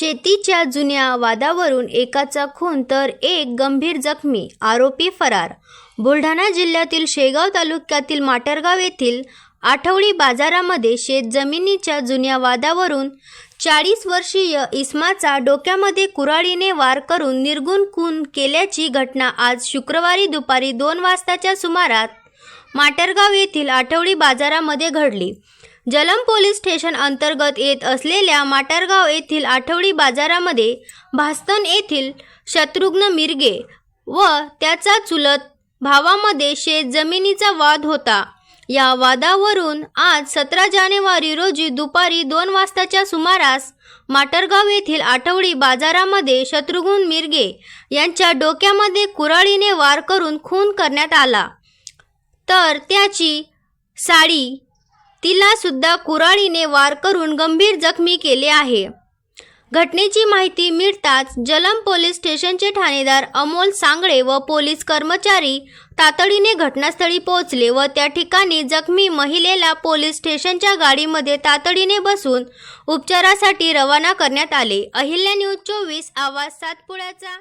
शेतीच्या जुन्या वादावरून एकाचा खून तर एक गंभीर जखमी आरोपी फरार. बुलढाणा जिल्ह्यातील शेगाव तालुक्यातील माटरगाव येथील आठवडी बाजारामध्ये शेतजमिनीच्या जुन्या वादावरून चाळीस वर्षीय इस्माचा डोक्यामध्ये कुराळीने वार करून निर्गुण खून केल्याची घटना आज शुक्रवारी दुपारी दोन वाजताच्या सुमारात माटरगाव येथील आठवडी बाजारामध्ये घडली. जलम पोलीस स्टेशन अंतर्गत येत असलेल्या माटरगाव येथील आठवडी बाजारामध्ये भास्तन येथील शत्रुघ्न मिरगे व त्याचा चुलत भावामध्ये शेत जमिनीचा वाद होता. या वादावरून आज सतरा जानेवारी रोजी दुपारी दोन वाजताच्या सुमारास माटरगाव येथील आठवडी बाजारामध्ये शत्रुघ्न मिरगे यांच्या डोक्यामध्ये कुराळीने वार करून खून करण्यात आला. तर त्याची साडी तिला सुद्धा कुऱ्हाडीने वार करून गंभीर जखमी केले आहे. घटनेची माहिती मिळताच जलम पोलीस स्टेशनचे ठाणेदार अमोल सांगळे व पोलीस कर्मचारी तातडीने घटनास्थळी पोहोचले व त्या ठिकाणी जखमी महिलेला पोलीस स्टेशनच्या गाडीमध्ये तातडीने बसून उपचारासाठी रवाना करण्यात आले. अहिल्या न्यूज चोवीस आवाज सातपुड्याचा